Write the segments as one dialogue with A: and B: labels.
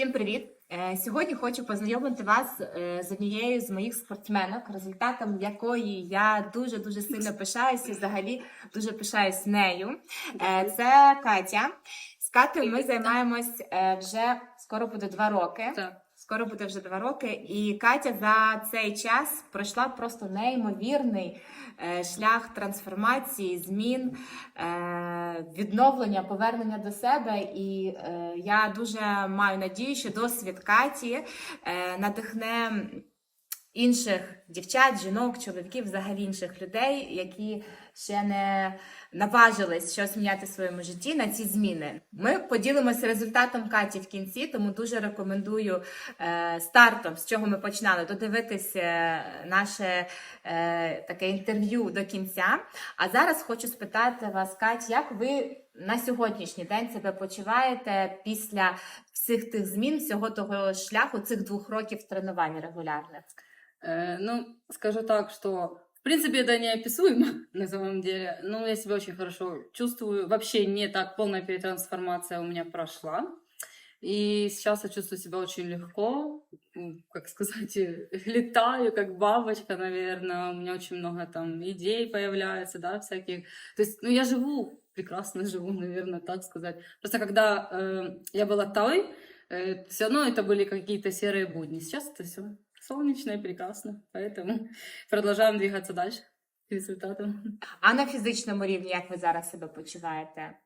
A: Всім привіт! Е, Сьогодні хочу познайомити вас е, з однією з моїх спортсменок, результатом якої я дуже дуже сильно пишаюся. і Взагалі дуже пишаюсь нею. Е, Це Катя. З Катою ми займаємось вже скоро буде два роки. Скоро буде вже два роки, і Катя за цей час пройшла просто неймовірний е, шлях трансформації, змін, е, відновлення, повернення до себе. І е, я дуже маю надію, що досвід Каті надихне інших дівчат, жінок, чоловіків, взагалі інших людей, які ще не наважились щось міняти в своєму житті на ці зміни. Ми поділимося результатом Каті в кінці, тому дуже рекомендую е, стартом, з чого ми починали, додивитись е, наше е, таке інтерв'ю до кінця. А зараз хочу спитати вас, Кать, як ви на сьогоднішній день себе почуваєте після всіх тих змін, всього того шляху, цих двох років тренувань регулярних?
B: Э, ну, скажу так, что в принципе это неописуемо на самом деле. Но я себя очень хорошо чувствую. Вообще не так полная перетрансформация у меня прошла. И сейчас я чувствую себя очень легко, как сказать, э, летаю, как бабочка, наверное. У меня очень много там идей появляется, да, всяких. То есть, ну, я живу, прекрасно живу, наверное, так сказать. Просто когда э, я была той, все равно это были какие-то серые будни. Сейчас это все солнечно и прекрасно. Поэтому продолжаем двигаться дальше к результатам.
A: А на фізичному рівні як ви зараз себе почуваєте?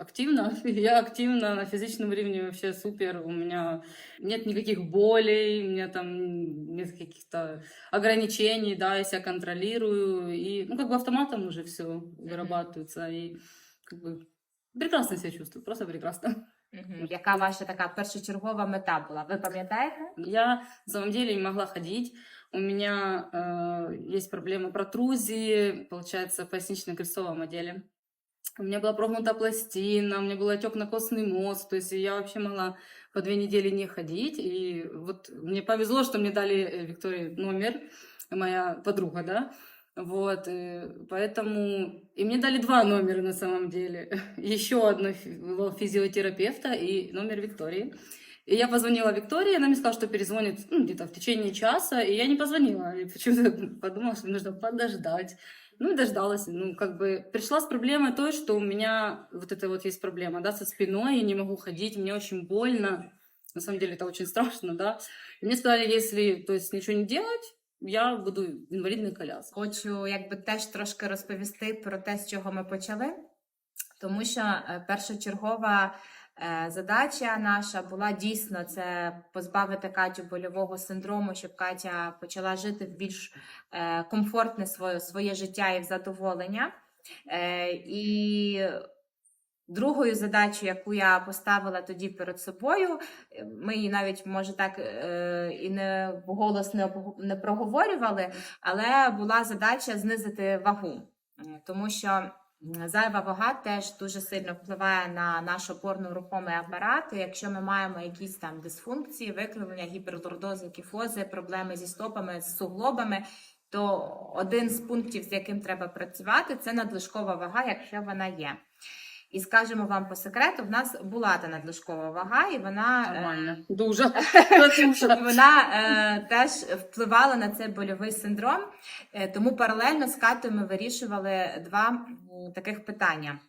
B: Активно. Я активно на физическом уровне вообще супер. У меня нет никаких болей, у меня там нет каких-то ограничений, да, я себя контролирую. И, ну, как бы автоматом уже все вырабатывается. И как бы прекрасно себя чувствую, просто прекрасно.
A: Мгм. Яка ваша така першочергова мета була? Ви пам'ятаєте?
B: Я на самом деле не могла ходить. У меня э, есть проблемы протрузии, получается, в пояснично-крестцовом отделе. У меня была прогнута пластина, у меня был отек на костный мозг, то есть я вообще могла по две недели не ходить. И вот мне повезло, что мне дали э, Виктории номер, моя подруга, да, вот, э, поэтому... И мне дали два номера на самом деле. Еще одно фи- физиотерапевта и номер Виктории. И я позвонила Виктории, она мне сказала, что перезвонит ну, где-то в течение часа, и я не позвонила. И почему-то подумала, что нужно подождать. Ну и дождалась. Ну, как бы пришла с проблемой той, что у меня вот это вот есть проблема, да, со спиной, я не могу ходить, мне очень больно. На самом деле это очень страшно, да. И мне сказали, если, то есть, ничего не делать, я буду в инвалидной коляске.
A: Хочу якби теж трошки розповісти про те, з чого ми почали, тому що е, першочергова е, задача наша була дійсно це позбавити Катю больового синдрому, щоб Катя почала жити в більш е, комфортне своє, своє життя і в задоволення. І другою задачею, яку я поставила тоді перед собою, е, ми її навіть може так е, і не вголос не, проговорювали, але була задача знизити вагу, тому що зайва вага теж дуже сильно впливає на наш опорно-рухомий апарат. Якщо ми маємо якісь там дисфункції, викривлення, гіперлордози, кіфози, проблеми зі стопами, з суглобами. То один з пунктів, з яким треба працювати, це надлишкова вага, якщо вона є. І скажемо вам по секрету, в нас була та надлишкова вага, і вона е,
B: Нормально. Дуже.
A: вона е, теж впливала на цей больовий синдром. Е, тому паралельно з Катою ми вирішували два м, таких питання.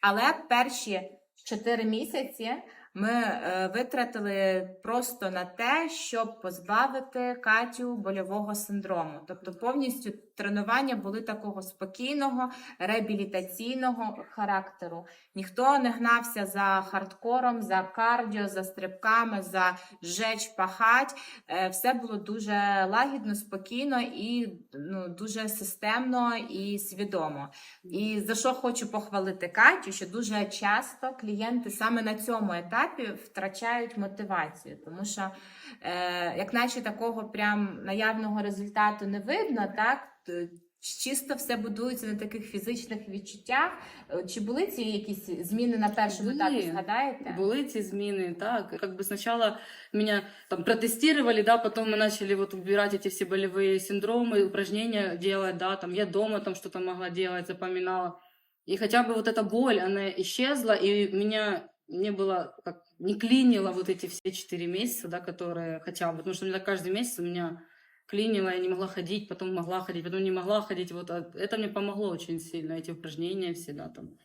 A: Але перші 4 місяці ми е, витратили просто на те, щоб позбавити Катю больового синдрому. Тобто повністю тренування були такого спокійного, реабілітаційного характеру. Ніхто не гнався за хардкором, за кардіо, за стрибками, за жеч, пахать. Е, Все було дуже лагідно, спокійно і ну, дуже системно і свідомо. І за що хочу похвалити Катю, що дуже часто клієнти саме на цьому етапі втрачають мотивацію, тому що, е, як наче такого прям наявного результату не видно, так чисто все будується на таких фізичних відчуттях. Е, Чи були ці якісь зміни на першому
B: Були.
A: етапі? Згадаєте?
B: Були ці зміни, так. Как бы сначала меня там протестировали, да, потом мы начали вот убирать эти все болевые синдромы, упражнения делать, да, там я дома там что-то могла делать, запоминала. И хотя бы вот эта боль, она исчезла, и меня мне было как не клинило вот эти все четыре месяца, да, которые хотя бы, потому что у меня каждый месяц у меня клинило, я не могла ходить, потом могла ходить, потом не могла ходить, вот а это мне помогло очень сильно, эти упражнения всегда там.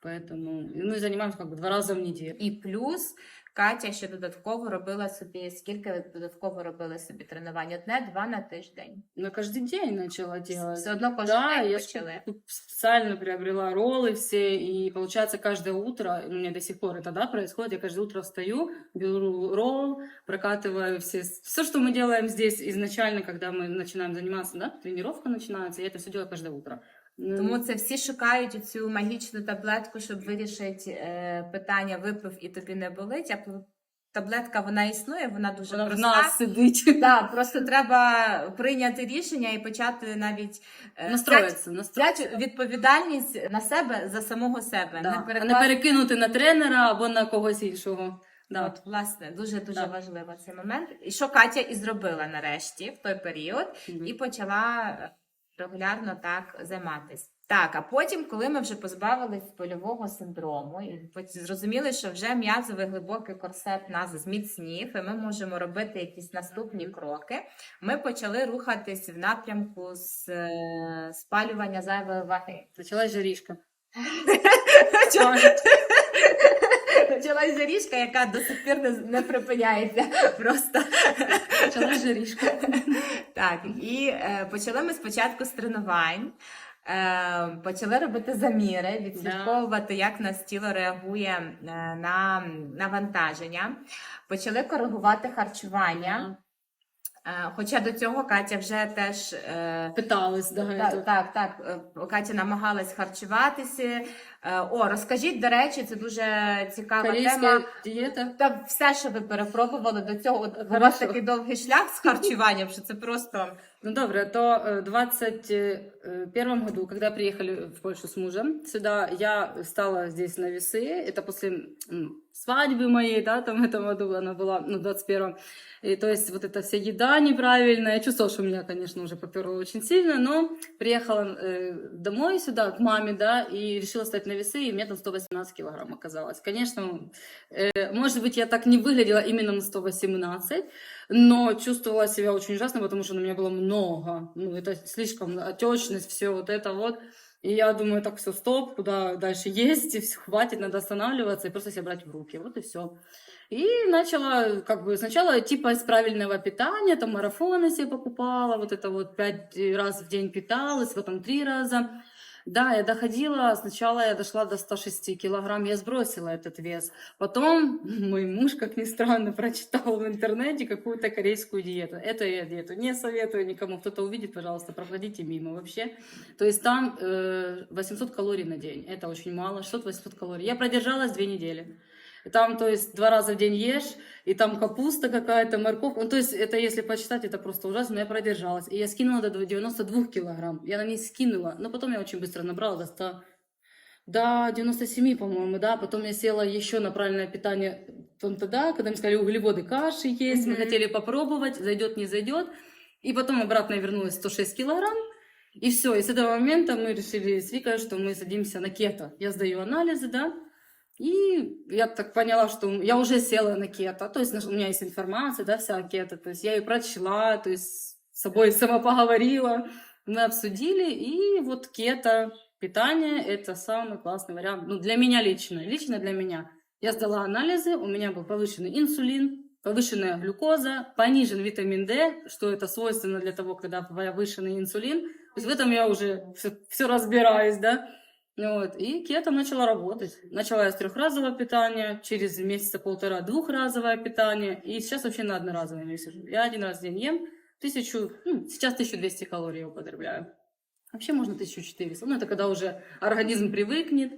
B: Поэтому, ну и занимаемся как бы два раза в неделю.
A: І плюс Катя ще додатково робила собі, скільки ви додатково робили собі тренувань? Одне, два на тиждень.
B: Я каждый день начала делать.
A: Все одно кожен
B: Да,
A: день
B: я
A: почали.
B: сп- специально приобрела роллы все, и получается каждое утро, у меня до сих пор это да, происходит, я каждое утро встаю, беру ролл, прокатываю все, все, что мы делаем здесь изначально, когда мы начинаем заниматься, да, тренировка начинается, я это все делаю каждое утро.
A: Тому це всі шукають цю магічну таблетку, щоб вирішити е, питання випив і тобі не болить. А таблетка вона існує, вона дуже
B: вона в нас сидить.
A: Да, просто треба прийняти рішення і почати навіть е,
B: настроїться.
A: взяти відповідальність на себе за самого себе.
B: Да.
A: Не
B: А не перекинути на тренера або на когось іншого. Да.
A: От, власне, дуже дуже
B: Да.
A: важливо цей момент. І що Катя і зробила нарешті в той період, і почала регулярно так займатися. Так, а потім, коли ми вже позбавились польового синдрому, і зрозуміли, що вже м'язовий глибокий корсет нас зміцнів, і ми можемо робити якісь наступні кроки. Ми почали рухатись в напрямку з е, спалювання зайвої ваги.
B: Почалась жарішка.
A: Почалась заріжка, яка до сих пір не, припиняється. Просто
B: Почалась жарішка.
A: Так, і е, почали ми спочатку з тренувань. Е, почали робити заміри, відслідковувати, як нас тіло реагує е, на навантаження. Почали коригувати харчування. Е, хоча до цього Катя вже теж е,
B: питалась
A: так, так, так. Катя намагалась харчуватися. О, розкажіть, до речі, це дуже цікава тема.
B: дієта?
A: Та все, що ви перепробували до цього, у вас такий довгий шлях з харчуванням, що це просто
B: ну добре. То 20 Э, первом году, когда приехали в Польшу с мужем сюда, я стала здесь на весы. Это после свадьбы моей, да, там в этом году она была, ну, 21-м. И то есть вот эта вся еда неправильная. Я чувствовала, что меня, конечно, уже поперло очень сильно, но приехала э, домой сюда, к маме, да, и решила стать на весы, и мне там 118 килограмм оказалось. Конечно, э, может быть, я так не выглядела именно на 118, но чувствовала себя очень ужасно, потому что на меня было много. Ну, это слишком отечность, все вот это вот. И я думаю, так, все, стоп, куда дальше есть, и все, хватит, надо останавливаться и просто себя брать в руки. Вот и все. И начала, как бы, сначала типа из правильного питания, там марафоны себе покупала, вот это вот пять раз в день питалась, потом три раза. Да, я доходила, сначала я дошла до 106 килограмм, я сбросила этот вес. Потом мой муж, как ни странно, прочитал в интернете какую-то корейскую диету. Это я диету не советую никому. Кто-то увидит, пожалуйста, проходите мимо вообще. То есть там э, 800 калорий на день. Это очень мало, 600-800 калорий. Я продержалась две недели. И Там, то есть, два раза в день ешь, и там капуста какая-то, морковка. Ну, то есть, это, если почитать, это просто ужасно, но я продержалась. И я скинула до 92 килограмм. Я на ней скинула, но потом я очень быстро набрала до 100, до 97, по-моему, да. Потом я села еще на правильное питание потом тогда, когда мне сказали, углеводы каши есть, мы
A: Мгм.
B: хотели попробовать, зайдет, не зайдет. И потом обратно я вернулась 106 килограмм. И все, и с этого момента мы решили с Викой, что мы садимся на кето. Я сдаю анализы, да, и я так поняла, что я уже села на кето, то есть у меня есть информация, да, вся кето, то есть я ее прочла, то есть с собой сама поговорила, мы обсудили, и вот кето, питание, это самый классный вариант, ну, для меня лично, лично для меня. Я сдала анализы, у меня был повышенный инсулин, повышенная глюкоза, понижен витамин D, что это свойственно для того, когда повышенный инсулин. То есть в этом я уже все, разбираюсь, да. Вот. И кето начала работать. Начала я с трехразового питания, через месяца полтора двухразовое питание, и сейчас вообще на одноразовом я сижу. Я один раз в день ем, тысячу, ну, сейчас 1200 калорий я употребляю. Вообще можно 1400. Ну, это когда уже организм привыкнет,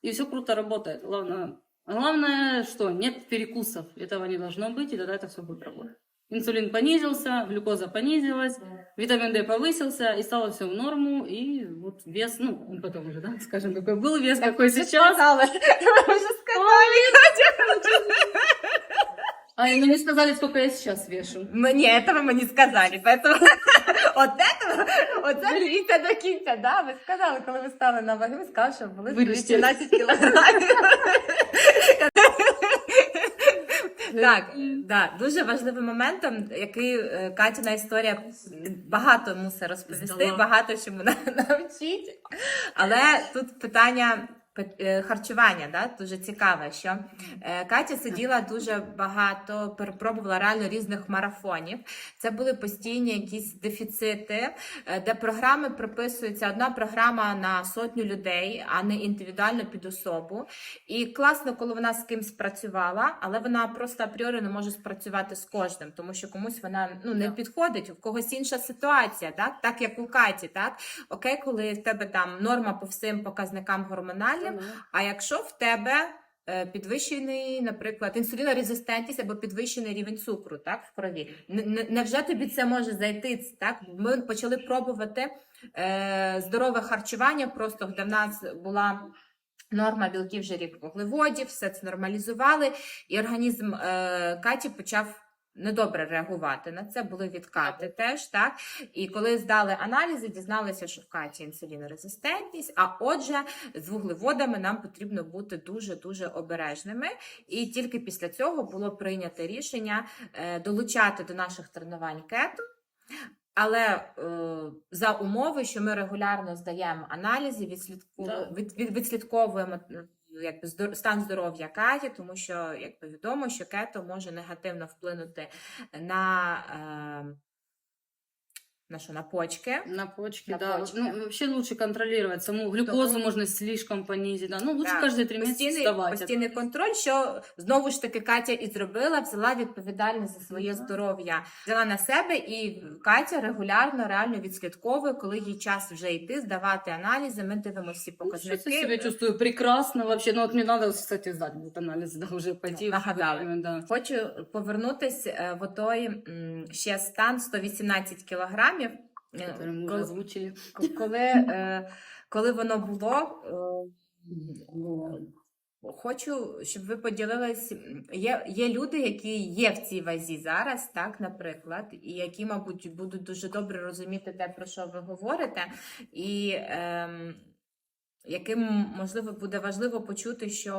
B: и все круто работает. Главное, главное, что нет перекусов. Этого не должно быть, и тогда это все будет работать. Инсулин понизился, глюкоза понизилась, витамин D повысился, и стало все в норму, и вот вес, ну, потом уже, да, скажем, какой был вес, какой
A: Ви
B: сейчас.
A: сказали. Ви вже сказали.
B: А, ну не сказали, сколько я сейчас вешу.
A: Мені этого ми не сказали, поэтому от этого, оце дивіться до кінця, да? Ви сказали, коли ви стали на ваги, ви сказали, що були
B: Вирішили.
A: 17 кілограмів. Так, да, дуже важливим моментом, який е, Катіна історія багато мусить розповісти, багато чому на- навчить. Але тут питання пи- харчування, да, дуже цікаве, що е, Катя сиділа дуже багато, перепробувала реально різних марафонів. Це були постійні якісь дефіцити, е, де програми прописуються одна програма на сотню людей, а не індивідуально під особу. І класно, коли вона з кимсь працювала, але вона просто апріорі не може спрацювати з кожним, тому що комусь вона ну не підходить, у когось інша ситуація, так так як у Каті, так окей, коли в тебе там норма по всім показникам гормональним. А якщо в тебе е, підвищений, наприклад, інсулінорезистентність або підвищений рівень цукру, так в крові, невже тобі це може зайти? Так ми почали пробувати е, здорове харчування, просто де в нас була. Норма білків, жирів, вуглеводів, все це нормалізували, і організм е, Каті почав недобре реагувати на це. Були відкати теж, так. І коли здали аналізи, дізналися, що в Каті інсулінорезистентність. А отже, з вуглеводами нам потрібно бути дуже дуже обережними. І тільки після цього було прийнято рішення е, долучати до наших тренувань кету. Але е, за умови, що ми регулярно здаємо аналізи, відслідку... Від, від, відслідковуємо якби стан здоров'я Каті, тому що якби відомо, що кето може негативно вплинути на, е, на, що, на почки.
B: На почки,
A: На
B: да.
A: почки.
B: Ну, вообще лучше контролировать. Саму глюкозу
A: Тому-
B: можно слишком понизить. Да. Ну, лучше
A: Так,
B: каждые три месяца
A: постійний,
B: вставать.
A: постійний контроль, що знову ж таки Катя і зробила, взяла відповідальність за своє
B: Мгм.
A: здоров'я, взяла на себе, і Катя регулярно реально відслідковує, коли їй час вже йти, здавати аналізи. Ми дивимося всі
B: Ну, я себя чувствую прекрасно вообще. Ну, вот мне надо, кстати, сдать будет анализ, да, уже пойти.
A: Нагадали.
B: Да.
A: Хочу повернутись е, в той ще стан 118 кілограмів. Е,
B: Который
A: коли-
B: озвучили.
A: Коли, е, коли воно було. е, Хочу, щоб ви поділились. Є, є люди, які є в цій вазі зараз, так, наприклад, і які, мабуть, будуть дуже добре розуміти те, про що ви говорите, і ем, яким, можливо, буде важливо почути, що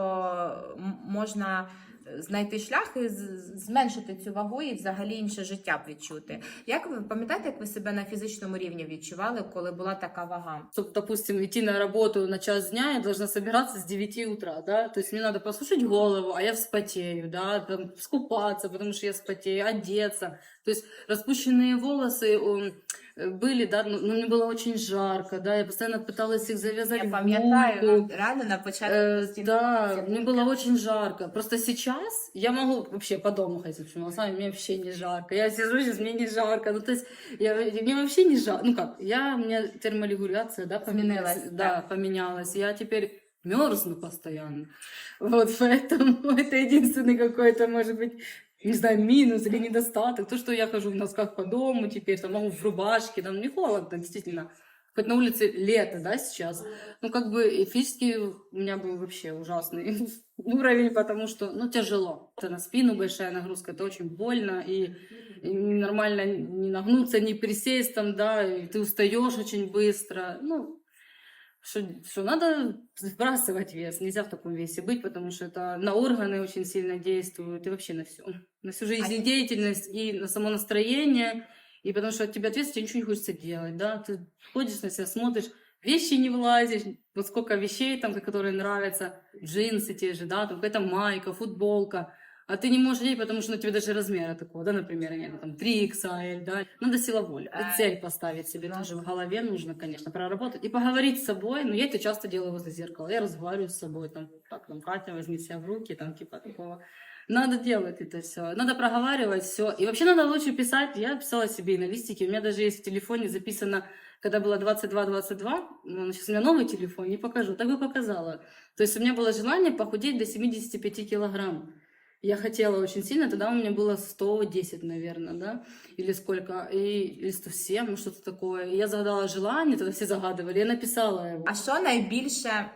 A: можна знайти шлях і з- зменшити цю вагу і взагалі інше життя б відчути. Як ви пам'ятаєте, як ви себе на фізичному рівні відчували, коли була така вага?
B: Чтобы, допустим, идти на работу на час дня, я должна собираться с 9 утра, да, то есть мне надо послушать голову, а я вспотею, да, там, скупаться, потому что я вспотею, одеться, то есть распущенные волосы м, были, да, но, но мне было очень жарко, да, я постоянно пыталась их завязать
A: Я
B: в
A: пам'ятаю,
B: гульку.
A: реально на початку
B: Э,
A: постійно
B: да,
A: ці
B: мне было очень жарко. Просто сейчас я могу вообще по дому ходить, в общем, на самом деле мне вообще не жарко. Я сижу сейчас, мне не жарко. Ну, то есть, я, мне вообще не жарко. Ну как, я, у меня терморегуляция, да, поменялась. Да,
A: да.
B: поменялась. Я теперь мерзну постоянно. Вот поэтому это единственный какой-то, может быть, не знаю, минус или недостаток. То, что я хожу в носках по дому теперь, там могу в рубашке, там не холодно, действительно. Хоть на улице лето, да, сейчас. Ну, как бы физически у меня был вообще ужасный уровень, потому что, ну, тяжело. Это на спину большая нагрузка, это очень больно, и, и нормально не нагнуться, не присесть там, да, и ты устаешь очень быстро. Ну, что, что надо сбрасывать вес, нельзя в таком весе быть, потому что это на органы очень сильно действует, и вообще на все. На всю жизнедеятельность и на само настроение, и потому что от тебя ответственность, тебе ничего не хочется делать, да, ты ходишь на себя, смотришь, вещи не влазишь, вот сколько вещей там, которые нравятся, джинсы те же, да, там какая-то майка, футболка, а ты не можешь одеть, потому что на тебе даже размера такого, да, например, нет, там 3XL, да, надо сила воли, цель поставить себе
A: ну,
B: тоже в голове нужно, конечно, проработать и поговорить с собой, но я это часто делаю возле зеркала, я разговариваю с собой, там, так, там, Катя, возьми себя в руки, там, типа такого, надо делать это все, надо проговаривать все. И вообще надо лучше писать. Я писала себе и на листике. У меня даже есть в телефоне записано, когда было 22-22. Ну, сейчас у меня новый телефон, не покажу. Так бы показала. То есть у меня было желание похудеть до 75 килограмм. Я хотела очень сильно, тогда у меня было 110, наверное, да, или сколько, и, или 107, ну что-то такое. И я загадала желание, тогда все загадывали, я написала его.
A: А що найбільше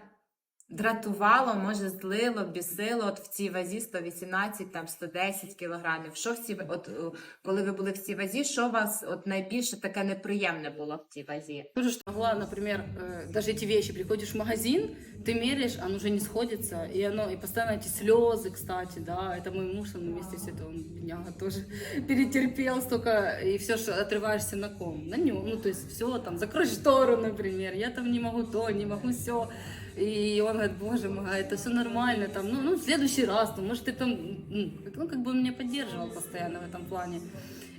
A: дратувало, може, злило, бісило от в цій вазі 118, там 110 кілограмів? Що в цій ва- от, е, коли ви були в цій вазі, що у вас от найбільше таке неприємне було в цій вазі?
B: Тоже, что могла, например, э, даже эти вещи, приходишь в магазин, ты меряешь, оно уже не сходится, и оно, и постоянно эти слезы, кстати, да, это мой муж, он вместе с этого, он, бедняга, тоже перетерпел столько, и все, что отрываешься на ком, на нем, ну, то есть все, там, закрой штору, например, я там не могу то, не могу все, и он говорит, боже мой, а это все нормально, там, ну, ну, в следующий раз, ну, может, ты там, ну, как- ну, как бы он меня поддерживал постоянно в этом плане,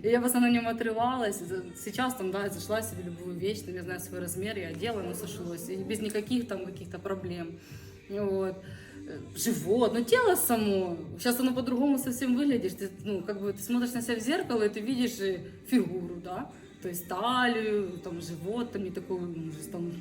B: и я постоянно на нем отрывалась. За- Сейчас там, да, я зашла себе любую вещь, там, я знаю свой размер, я одела, оно сошлось. И без никаких там каких-то проблем. Вот. Э, Живот, ну тело само. Сейчас оно по-другому совсем выглядишь. Ты, ну, как бы ты смотришь на себя в зеркало, и ты видишь э, фигуру, да. То есть талию, там живот, там не такой, ужас, там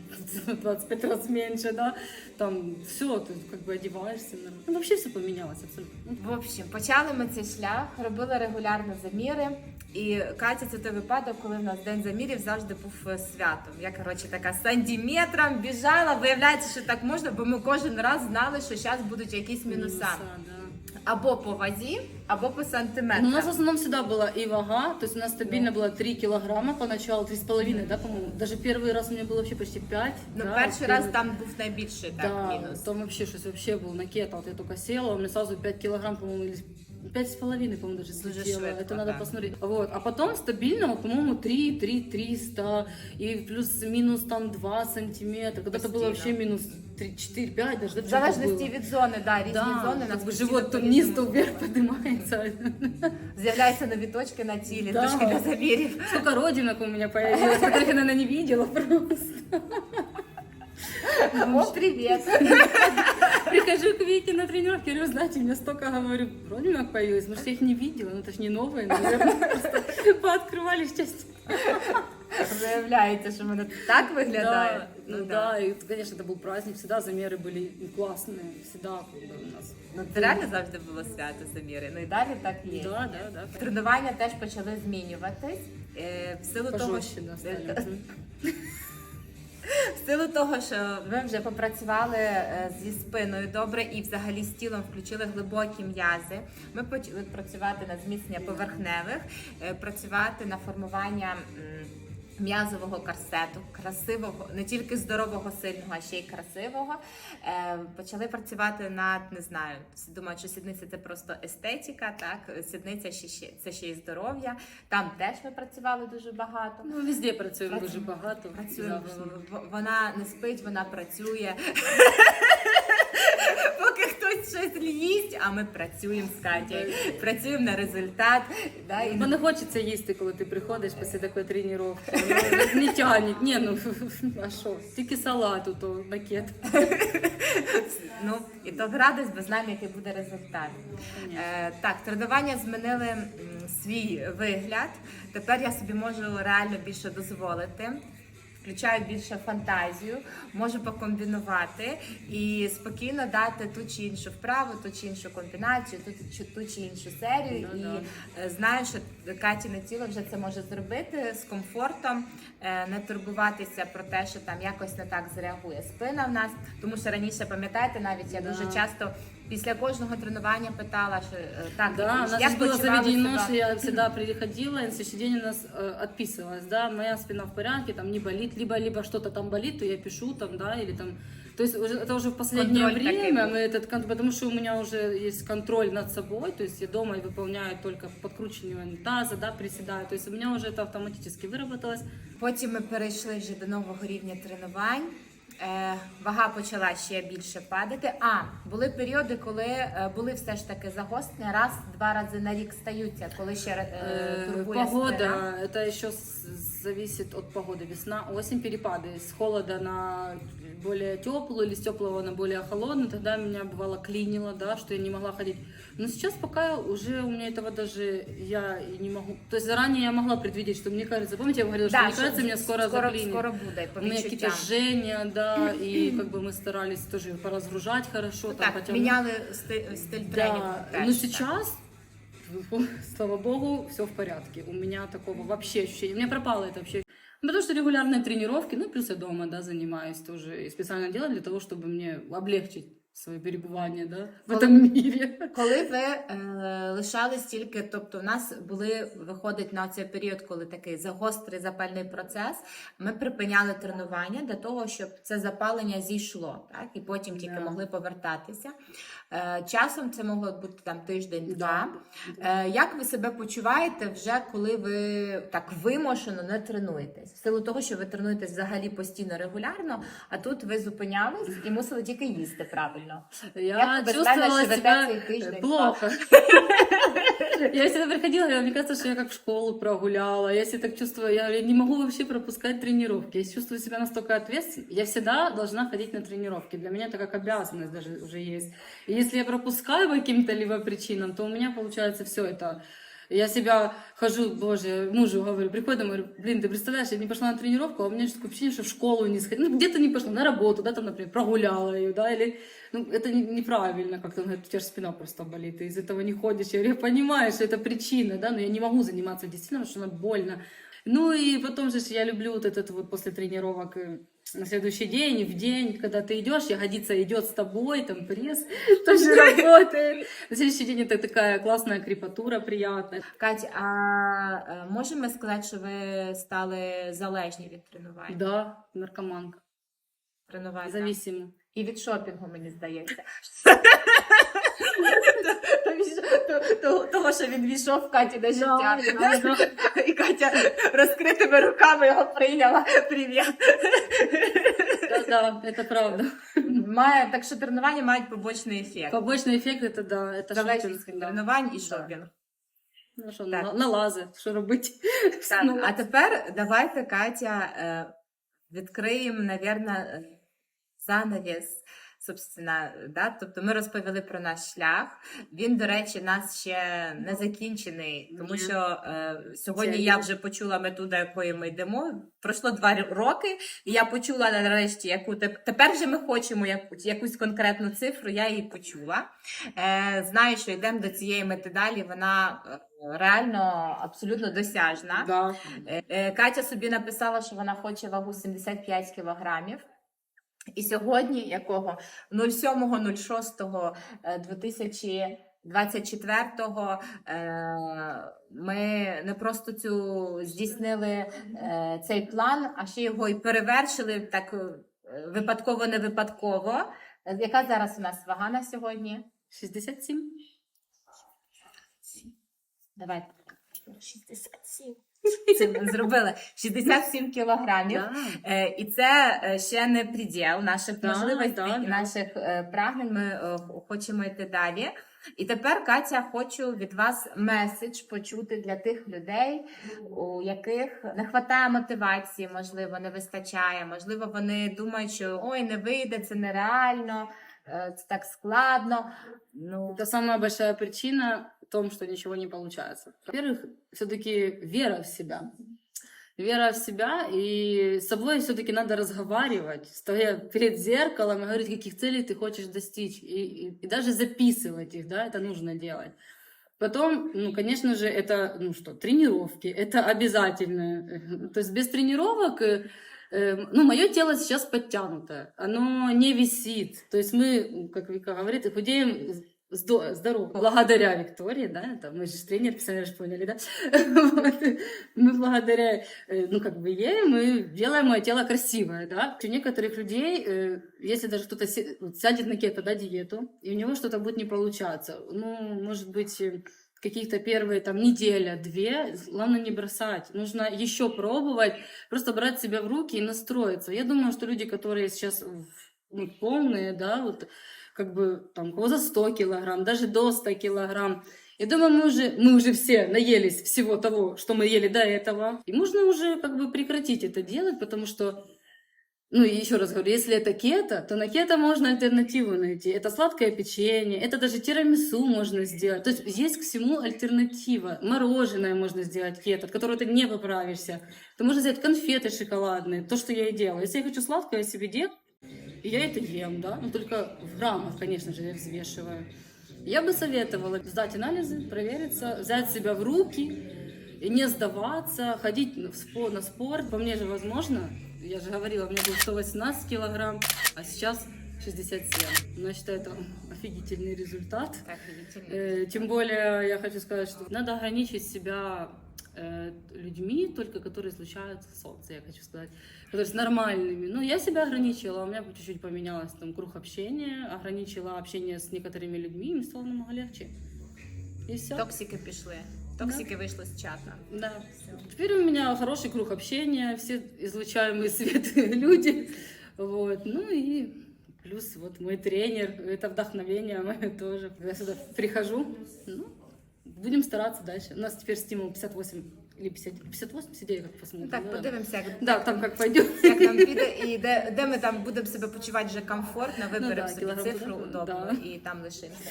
B: 25 раз меньше, да. Там все, ты как бы одеваешься. Ну, вообще все поменялось абсолютно. Ну,
A: В общем, почали ми цей шлях, робили регулярно заміри. І Катя, це той випадок, коли в нас день замірів завжди був е, святом. Я коротше така сантиметром біжала. Виявляється, що так можна, бо ми кожен раз знали, що зараз будуть якісь мінуса.
B: да
A: Або по вазі, або по сантиметрам.
B: Ну, у нас в основном всегда была и вага, то есть у нас стабильно было 3 килограмма поначалу, 3,5, да, по-моему. Даже первый раз у меня было вообще почти 5.
A: Ну,
B: да,
A: перший раз
B: первый-
A: там був найбільший так,
B: Да,
A: мінус.
B: там вообще что-то вообще был накет, вот я только села, у меня сразу 5 килограмм, по-моему, или пять с половиной, по-моему, даже
A: Дуже
B: слетело.
A: швидко,
B: Это надо
A: да.
B: посмотреть. Вот. А потом стабильно, вот, по-моему, 3, 3, 300, и плюс-минус там 2 сантиметра. Когда-то было
A: Постійно.
B: вообще минус 3, 4, 5, даже да,
A: В
B: что-то
A: залежності
B: было.
A: від зони, да, різні
B: Да,
A: зони. у нас
B: как бы
A: постійно
B: живот то
A: по-різному.
B: вниз, то вверх поднимается.
A: З'являються нові точки на тілі,
B: Да.
A: точки для замірів.
B: Сколько родинок у меня появилось, которых я, наверное, не видела просто.
A: О, привіт!
B: Прихожу к Вике на тренировке, говорю, знаете, у меня столько, говорю, родинок появилось, может, я их не видела, ну это ж не новые, наверное, просто пооткрывались части.
A: Виявляється, що воно так виглядає.
B: Да, ну да, и, конечно, это был праздник, всегда замеры были классные, всегда как бы, у нас.
A: Ну, це реально завжди було свято заміри. Ну і далі так і є.
B: Да, да, да.
A: Тренування теж почали змінюватись. Е, В силу того,
B: Пожестче, да,
A: Е,
B: стали.
A: В силу того, що ми вже попрацювали е, зі спиною добре і взагалі з тілом включили глибокі м'язи. Ми почали працювати на зміцнення поверхневих, е, працювати на формування. М'язового корсету, красивого, не тільки здорового, сильного, а ще й красивого. Е, почали працювати над не знаю. Всі думають, що сідниця це просто естетика. Так, сідниця ще, ще це ще й здоров'я. Там теж ми працювали дуже багато.
B: Ну, везде працюємо
A: Працю-
B: дуже багато.
A: Працюємо. Вона не спить, вона працює. Хтось щось їсть, а ми працюємо з Катєю. Працюємо на результат. Да, і
B: Бо не хочеться їсти, коли ти приходиш після такої тренування. Ну, Не тягнеть. Ні, ну а що? Тільки салат, то макет.
A: Ну, і то в радість, бо знаємо, який буде результат. Е, так, тренування змінили свій вигляд. Тепер я собі можу реально більше дозволити. Включаю більше фантазію, можу покомбінувати і спокійно дати ту чи іншу вправу, ту чи іншу комбінацію, ту, чи- ту чи іншу серію.
B: Ну,
A: і
B: да.
A: е, знаю, що Катіне тіло вже це може зробити з комфортом, е, не турбуватися про те, що там якось не так зреагує спина в нас. Тому що раніше, пам'ятаєте, навіть я
B: Да.
A: дуже часто після кожного тренування питала, що е, так,
B: Да, у нас
A: як
B: же было
A: почували
B: заведено,
A: себе?
B: что я всегда приходила, и на следующий день у нас э, отписывалась, да, моя спина в порядке, там не болит, либо, либо что-то там болит, то я пишу там, да, или там, то есть уже, это уже в последнее
A: Контроль такой
B: время,
A: был.
B: мы этот, кон- потому что у меня уже есть контроль над собой, то есть я дома выполняю только подкручивание таза, да, приседаю, то есть у меня уже это автоматически выработалось,
A: Потім ми перейшли вже до нового рівня тренувань. Е, вага почала ще більше падати. А були періоди, коли е, були все ж таки загострення, раз-два рази на рік стаються, коли ще е, турбує
B: Погода,
A: спина.
B: еще с- зависит от погоды. Весна, осень перепады. С холода на более теплую или с теплого на более холодную. Тогда меня бывало клинило, да, что я не могла ходить. Но сейчас пока уже у меня этого даже я и не могу. То есть заранее я могла предвидеть, что мне кажется, помните, я говорила, что
A: Да,
B: мне
A: що
B: кажется, меня скоро,
A: скоро,
B: заклинит.
A: скоро буде по
B: У меня какие-то
A: відчуттям.
B: жжения, да, и как бы мы старались тоже поразгружать хорошо. там,
A: Так,
B: хотя, ну,
A: міняли стиль, стиль тренінгу.
B: да,
A: теж,
B: но
A: так.
B: сейчас, слава богу, все в порядке. У меня такого вообще ощущения. У меня пропало это вообще. Ну, Потому что регулярные тренировки, ну, плюс я дома, да, занимаюсь тоже. И специально делаю для того, чтобы мне облегчить свое перебывание, да, в этом мире.
A: Коли ви е, лишались тільки, тобто у нас були, виходить на цей період, коли такий загострий запальний процес, ми припиняли тренування для того, щоб це запалення зійшло, так, і потім тільки
B: Да.
A: могли повертатися. Е, часом це могло бути там тиждень-два.
B: Да.
A: Е, Як ви себе почуваєте вже, коли ви так вимушено не тренуєтесь? В силу того, що ви тренуєтесь взагалі постійно регулярно, а тут ви зупинялись і мусили тільки їсти правильно.
B: Я
A: Як ви
B: себе
A: цей тиждень?
B: плохо. Я всегда приходила, я, мне кажется, что я как в школу прогуляла. Я себя так чувствую, я, я не могу вообще пропускать тренировки. Я чувствую себя настолько ответственной. Я всегда должна ходить на тренировки. Для меня это как обязанность даже уже есть. И если я пропускаю по каким-то либо причинам, то у меня получается все это. Я себя хожу, боже, мужу говорю, приходит домой, говорю, блин, ты представляешь, я не пошла на тренировку, а у меня же такое впечатление, что в школу не сходила, ну, где-то не пошла, на работу, да, там, например, прогуляла ее, да, или, ну, это не- неправильно, как-то, он говорит, у тебя же спина просто болит, ты из этого не ходишь, я говорю, я понимаю, что это причина, да, но я не могу заниматься действительно, потому что она больно. Ну, и потом же ж я люблю вот этот вот после тренировок э, на следующий день, в день, когда ты идешь, ягодица идет с тобой, там пресс тоже работает. На следующий день это такая классная крепатура приятная.
A: Кать, а можемо сказати, що ви стали залежні від тренувань?
B: Да, наркоманка,
A: Тренувань, так?
B: зависима.
A: І від шопінгу, мені здається. Того- Того, що він війшов Каті на життя. І Катя розкритими руками його прийняла. Привіт.
B: Да, да, это правда.
A: Має, так що тренування мають побочний ефект.
B: Побочный эффект это да, это
A: Залежність
B: шопинг,
A: від
B: да.
A: тренувань і шопінг.
B: Ну що,
A: Так.
B: на, налази, що робити?
A: Так,
B: Ну,
A: а тепер давайте, Катя, е, відкриємо, навірно, е, занавіс. Собственно, да? тобто ми розповіли про наш шлях. Він, до речі, нас ще не закінчений, тому що е, сьогодні
B: Це
A: я вже почула методу, якою ми йдемо. Пройшло два роки, і я почула нарешті, яку тепер вже ми хочемо яку, якусь конкретну цифру. Я її почула. Е, знаю, що йдемо до цієї мети далі. Вона е, реально абсолютно досяжна.
B: Да.
A: Е, е, Катя собі написала, що вона хоче вагу 75 кілограмів. І сьогодні, якого 07.06.2024 е, ми не просто цю здійснили е, цей план, а ще його і перевершили так е, випадково не випадково. Е, Яка зараз у нас вага на сьогодні?
B: 67.
A: Давайте 67. Це зробили 67 кілограмів.
B: Да.
A: Е, І це е, ще не приділ наших можливостей
B: да,
A: і наших е, прагнень. Ми хочемо йти далі. І тепер, Катя, хочу від вас меседж почути для тих людей, у яких не вистачає мотивації, можливо, не вистачає. Можливо, вони думають, що ой, не вийде, це нереально, це так складно. Ну,
B: Это самая большая причина том, что ничего не получается. Во-первых, все-таки вера в себя. Вера в себя, и с собой все-таки надо разговаривать, стоя перед зеркалом и говорить, каких целей ты хочешь достичь, и, и- и даже записывать их, да, это нужно делать. Потом, ну, конечно же, это, ну что, тренировки, это обязательно. То есть без тренировок, э, э, ну, мое тело сейчас подтянутое, оно не висит. То есть мы, как Вика говорит, худеем здорово. Благодаря Виктории, да, это мы же тренер, сами же поняли, да? Вот. Мы благодаря, э, ну, как бы ей, мы делаем мое тело красивое, да? У некоторых людей, э, если даже кто-то сядет на кето, да, диету, и у него что-то будет не получаться, ну, может быть, э, каких-то первые там неделя, две, главное не бросать. Нужно еще пробовать, просто брать себя в руки и настроиться. Я думаю, что люди, которые сейчас ну, полные, да, вот как бы там кого за 100 килограмм, даже до 100 килограмм. Я думаю, мы уже, мы уже все наелись всего того, что мы ели до этого. И можно уже как бы прекратить это делать, потому что ну, и еще раз говорю, если это кето, то на кето можно альтернативу найти. Это сладкое печенье, это даже тирамису можно сделать. То есть есть к всему альтернатива. Мороженое можно сделать кето, от которого ты не поправишься. То можно сделать конфеты шоколадные, то, что я и делаю. Если я хочу сладкое, я себе делаю, и я это ем, да, но только в граммах, конечно же, я взвешиваю. Я бы советовала сдать анализы, провериться, взять себя в руки не сдаваться, ходить в спо- на спорт. По мне же возможно. Я же говорила, у меня был 118 килограмм, а сейчас 67. Но я считаю, это офигительный результат.
A: Так, видите.
B: Э, Тем более, я хочу сказать, что надо ограничить себя э, людьми, только которые излучают солнце, я хочу сказать, которые с нормальными. Ну, я себя ограничила, у меня чуть-чуть поменялось там круг общения, ограничила общение с некоторыми людьми, и мне стало намного легче. И все.
A: Токсики пішли. Токсики вийшли з чата.
B: Да. Теперь у меня хороший круг общения, все излучаемые свет люди. Вот. Ну и плюс вот мой тренер, это вдохновение мое тоже. Когда сюда прихожу, ну, будем стараться дальше. У нас теперь стимул 58 или 50, 58 сидей, как посмотрим.
A: Ну, Так,
B: да?
A: подивимося, як,
B: Да, там как пойдет.
A: як нам піде, і де, де ми там будемо себе почувати вже комфортно, виберемо
B: да,
A: собі
B: кілограм
A: цифру
B: буде,
A: удобну
B: да.
A: і там лишимося.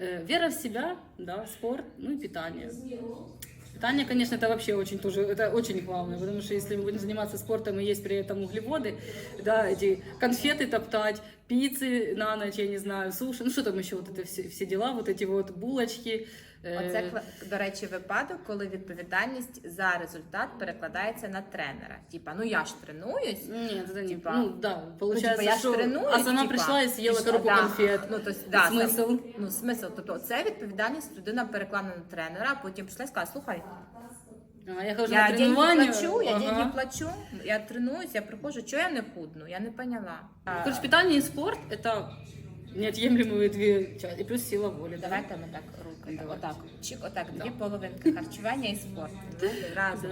B: Э, Вера в себя, да, спорт, ну и питание. Питание, конечно, это вообще очень тоже, это очень главное, потому что если мы будем заниматься спортом и есть при этом углеводы, да, эти конфеты топтать, пиццы на ночь, я не знаю, суши, ну что там еще вот это все, все дела, вот эти вот булочки. э,
A: Оце, кла- до речі, випадок, коли відповідальність за результат перекладається на тренера. Типа, ну я ж тренуюсь.
B: Нет, это не,
A: типа,
B: ну да,
A: Ну,
B: получается,
A: типа, я ж
B: что...
A: тренуюсь,
B: а сама
A: типа,
B: пришла и съела
A: і що,
B: коробку
A: да.
B: конфет.
A: Ну, то, есть, да,
B: Смысл?
A: сам- ну, смисл. Тобто це відповідальність людина переклала на тренера, а потім пішла і сказала, слухай,
B: А, я хожу
A: я
B: на
A: деньги
B: тренування.
A: плачу, я
B: ага.
A: деньги плачу, я тренуюсь, я приходжу, чого я не худну? Я не поняла. А,
B: Короче, питание и спорт – это неотъемлемые две части, и плюс сила воли. да?
A: Давайте ми так руки.
B: Давай.
A: Отак. Чик, отак, дві половинки харчування і спорт. Разом.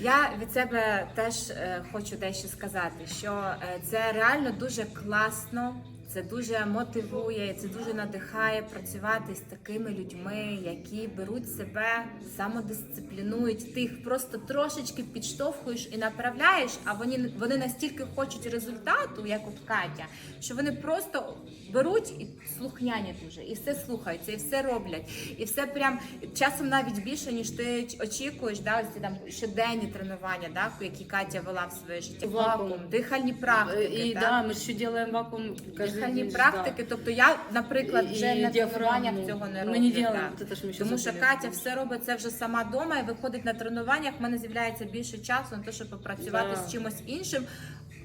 A: Я від себе теж е, хочу дещо сказати, що е, це реально дуже класно, це дуже мотивує, це дуже надихає працювати з такими людьми, які беруть себе, самодисциплінують, ти їх просто трошечки підштовхуєш і направляєш, а вони, вони настільки хочуть результату, як от Катя, що вони просто беруть і слухняні дуже, і все слухаються, і все роблять, і все прям часом навіть більше, ніж ти очікуєш, да, ось ці там щоденні тренування, да, які Катя вела в своє життя.
B: Вакуум.
A: Вакуум, дихальні практики.
B: И
A: да.
B: да, мы еще делаем вакуум каждый
A: Дихальні
B: день,
A: практики, тобто я, наприклад,
B: І-
A: вже
B: і
A: на
B: діафрагму.
A: тренуваннях цього не
B: Ми
A: роблю.
B: не делаем,
A: да.
B: вот это ж ми ще
A: Тому що
B: забули.
A: Катя все робить це вже сама вдома і виходить на тренуваннях. В мене з'являється більше часу на те, щоб попрацювати
B: Да.
A: з чимось іншим.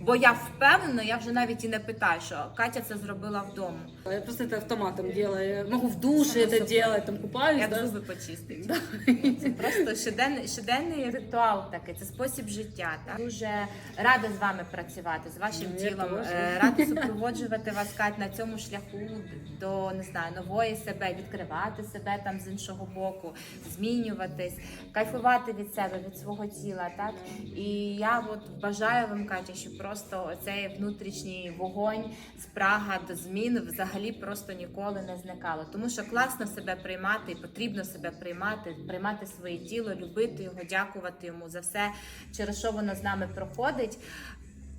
A: Бо я впевнена, я вже навіть і не питаю, що Катя це зробила вдома.
B: Я просто это автоматом делаю. Я могу в
A: Само
B: это
A: собой.
B: там купаюсь,
A: Як
B: да.
A: зуби почистити. Це просто щоденний, щоденний ритуал такий, це спосіб життя. Так? Дуже рада з вами працювати, з вашим
B: Ну, я
A: тілом.
B: теж.
A: Е, Рада супроводжувати вас Кать, на цьому шляху до не знаю, нової себе, відкривати себе там з іншого боку, змінюватись, кайфувати від себе, від свого тіла. Так? І я от бажаю вам, Катя, щоб просто цей внутрішній вогонь, спрага до змін взагалі просто ніколи не зникало. Тому що класно себе приймати, і потрібно себе приймати, приймати своє тіло, любити його, дякувати йому за все, через що воно з нами проходить.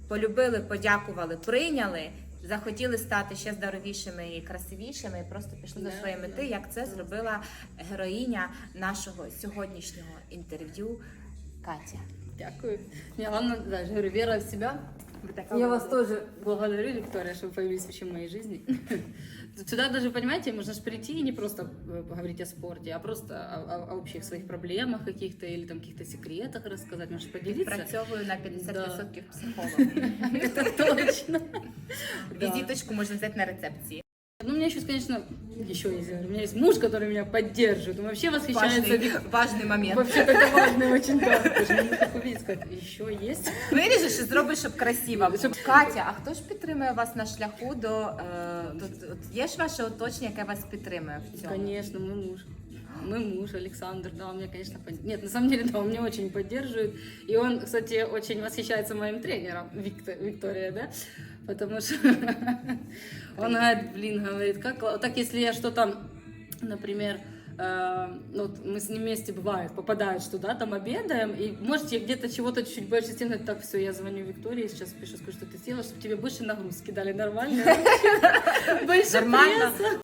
A: Полюбили, подякували, прийняли. Захотіли стати ще здоровішими і красивішими, і просто пішли до своєї мети, як це зробила героїня нашого сьогоднішнього інтерв'ю Катя.
B: Дякую. Я же говорю, вера в себя. Я вас тоже благодарю, Виктория, что вы появились вообще в моей жизни. Сюда даже, понимаете, можно же прийти и не просто э, поговорить о спорте, а просто о, о- о общих своих проблемах каких-то или там каких-то секретах рассказать, может поделиться.
A: Працьовую на 50%
B: Да.
A: психологом.
B: Это точно. Да.
A: Візиточку можна взяти на рецепції.
B: Ну, у меня еще, конечно, еще есть. У меня есть муж, который меня поддерживает. Он вообще восхищается.
A: Важний, важний момент.
B: Вообще это важный очень, да. Даже не мог увидеть, сказать, еще есть.
A: Виріжеш і зробиш, щоб красиво. Катя, а хто ж підтримує вас на шляху до, е, до от є ж ваше оточення, яке вас підтримує в цьому?
B: Конечно, мой муж. Мой муж Александр, да, он меня, конечно, под... Нет, на самом деле, да, он меня очень поддерживает. И он, кстати, очень восхищается моим тренером, Виктор, Виктория, да, потому что он говорит, блин, говорит, как... кла- Так, если я что-то, например, э, ну, вот мы с ним вместе бывает, попадает, что да, там обедаем, и может я где-то чего-то чуть больше сделать, так, все, я звоню Виктории, сейчас пишу, скажу, что ты сделала, чтобы тебе больше нагрузки дали, нормально? Больше
A: Нормально.
B: пресса.